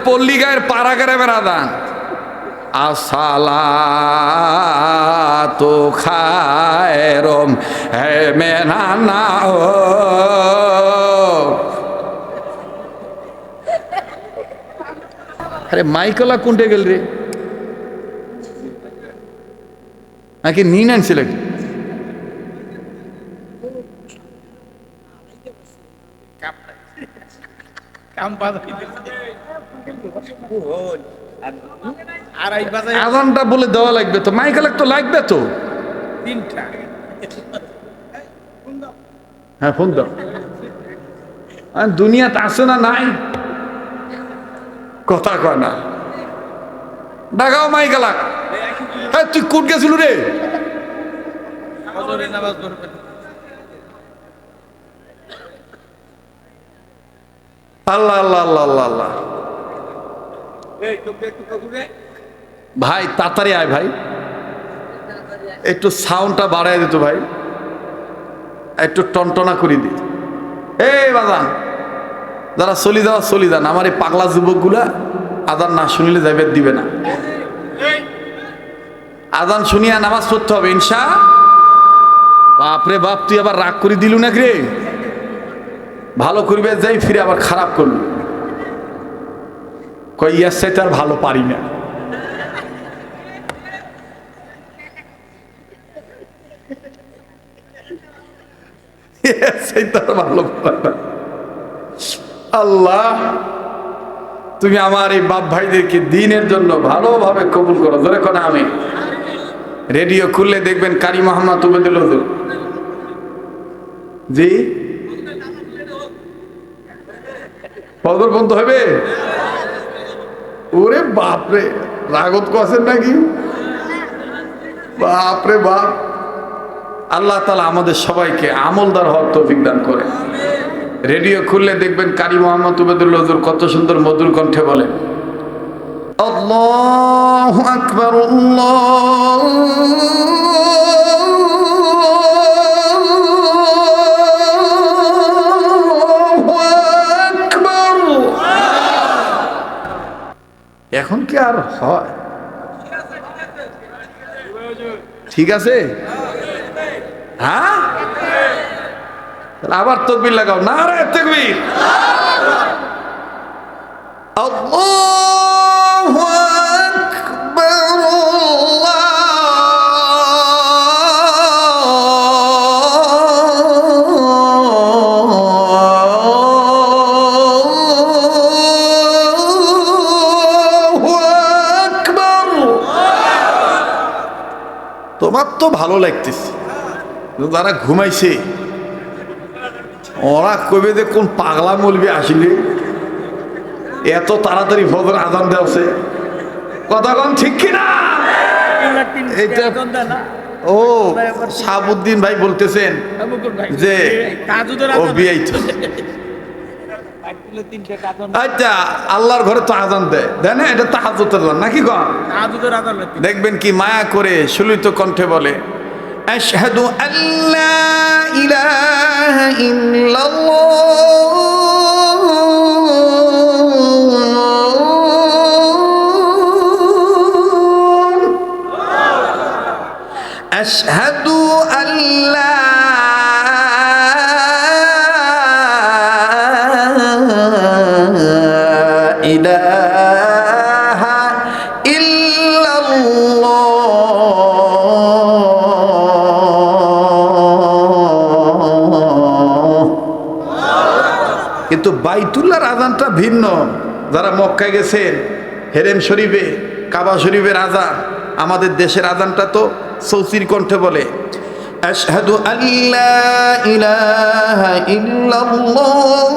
এগুলো হলো পল্লী গায়ের পাড়াগারে বেড়াদান। আসালাতু খায়রম, হে মেনানা আরে মাইকলা কোনটে গেল রে? নাকি নিন আনছিল কি আড়াই বাজে আজানটা বলে দেওয়া লাগবে তো মাইকেল তো লাগবে তো। তিনটা। হ্যাঁ ফোন দাও। দুনিয়াতে আসে না নাই? কথা কয় না। ডাকাও মাইকেলা হ্যাঁ তুই কোট গেছিল রে? আল্লাহ আল্লাহ আল্লাহ আল্লাহ আল্লাহ এই তোকে একটু কবুরে ভাই তাড়াতাড়ি আয় ভাই। একটু সাউন্ডটা বাড়াই দিত ভাই। একটু টনটনা করে দি। এই বাজান যারা চলি যাওয়া চলি যান। আমার এই পাগলা যুবকগুলা আদান না শুনিলে যাবে দিবে না। আদান শুনিয়া নামাজ পড়তে হবে ইনশা। বাপরে বাপ তুই আবার রাগ করে দিলু না রে? ভালো করবে যাই ফিরে আবার খারাপ করলু। কই ইয়ার সাথে আর ভালো পারি না। ভালো আল্লাহ, তুমি আমার এই বাপ ভাইদেরকে দিনের জন্য ভালোভাবে কবুল করো। ধরে কোনা আমি রেডিও খুললে দেখবেন কারি মোহাম্মদ হুজুর। জি? বন্ধ হবে? ওরে বাপরে, রাগত কছেন নাকি? বাপরে বাপ। আল্লাহ তালা আমাদের সবাইকে আমলদার হওয়ার তৌফিক দান করে। রেডিও খুললে দেখবেন কারি মোহাম্মদ উবেদুল হজুর কত সুন্দর মধুর কণ্ঠে বলেন, আল্লাহ আকবর এখন কি আর হয়? ঠিক আছে? হ্যাঁ? আবার তকবির লাগাও। না রে তকবির! তোমার তো ভালো লাগতেছে। যারা ঘুমাইছে। ওরা কবে যে কোন পাগলা মলবি আসলে? এত তাড়াতাড়ি ফজর আজান দেওয়াছে কথা কন ঠিক কিনা? ও সাবুদ্দিন ভাই বলতেছেন যে ও বিয়াই তো তিনটে কাজন আচ্ছা আল্লাহর ঘরে তো আজান দেয়। দেয় না? এটা তাহাজতের গান নাকি কন? তাজুদের দেখবেন কি মায়া করে সুলিত কণ্ঠে বলে আশহাদু আল্লা ইলাহা ইল্লাল্লাহ বাইতুল্লাহর আজানটা ভিন্ন। যারা মক্কায় গেছেন, হেরেম শরীফে, কাবা শরীফের আজান, আমাদের দেশের আজানটা তো সৌসির কণ্ঠে বলে, আশহাদু আল্লা ইলাহা ইল্লাল্লাহ।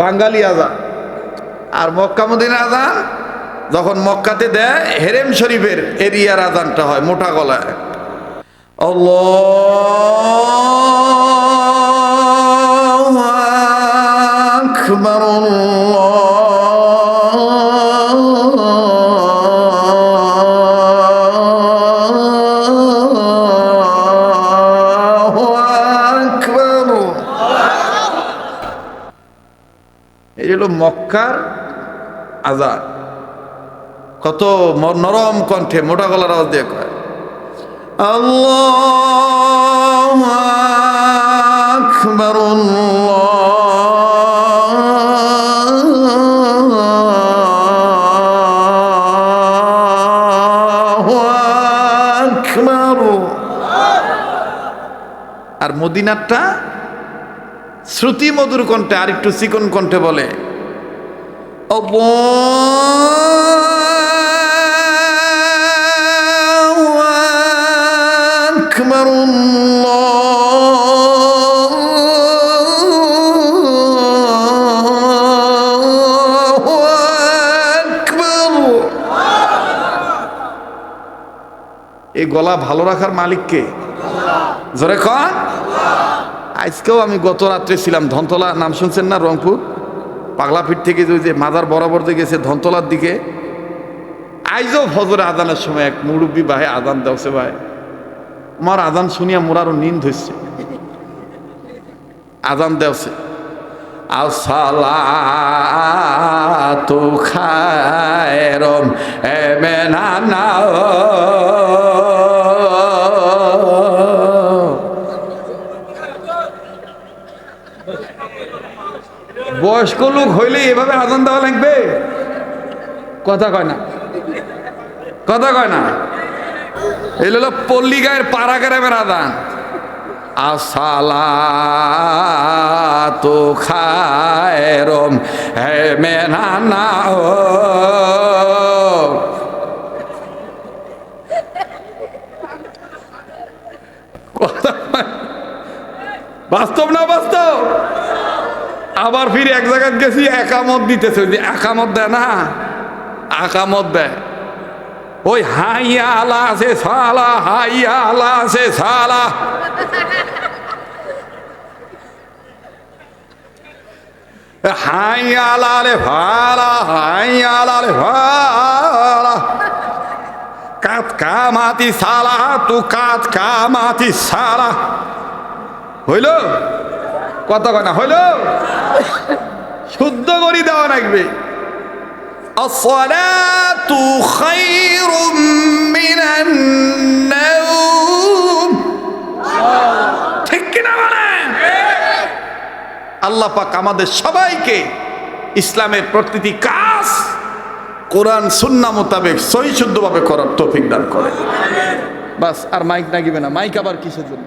বাঙালি আজান। আর মক্কা আজান যখন মক্কাতে দেয়, হেরেম শরীফের এরিয়ার আজানটা হয় মোটা গলায়। আল্লাহু হলো মক্কার আজান কত নরম কণ্ঠে মোটা গলার আওয়াজ দিয়ে কয়, আল্লাহু আর মদিনারটা শ্রুতি মধুর কণ্ঠে, আর একটু চিকন কণ্ঠে বলে আল্লাহু আকবার আল্লাহু আকবার এই গলা ভালো রাখার মালিককে জোরে কন আজকেও আমি গত রাত্রে ছিলাম ধনতলা, নাম শুনছেন না রংপুর? পাগলাপিঠ থেকে যে যে মাজার বরাবর দিয়ে গেছে ধনতলার দিকে আইজও ফজরে আদানের সময় এক মুরব্বী ভাই আদান দেওছে ভাই। আমার আদান শুনিয়া মোরারও নিন্দ হচ্ছে আদান দেওছে। আসসালাতু খায়রম এমেনা বয়স্ক লোক হইলে এভাবে আদান দেওয়া লাগবে? কথা কয় না। কথা কয় না। এই হলো পল্লী গায়ের পাড়া গ্রামের আদান। আসসালাতু খায়রম, হে মেনানা কথা বাস্তব না বাস্তব? আবার ফিরে এক জায়গায় গেছি, একামত দিতেছে। যে একামত দেয় না? একামত দেয়। ওই হাইয়া আলা আছে, সালা, হাইয়া আলা আছে, সালা। কামাতি সালা, তু কাত কামাতি সালা। হইল? কত কথা হইল শুদ্ধ করি দেওয়া লাগবে الصلاة خير من النوم ঠিক কিনা বলেন আল্লাহ পাক আমাদের সবাইকে ইসলামের প্রতিটি কাজ কোরআন সুন্না মোতাবেক সহি শুদ্ধভাবে করার তৌফিক দান করে বাস আর মাইক নাগিবে না মাইক আবার কিসের জন্য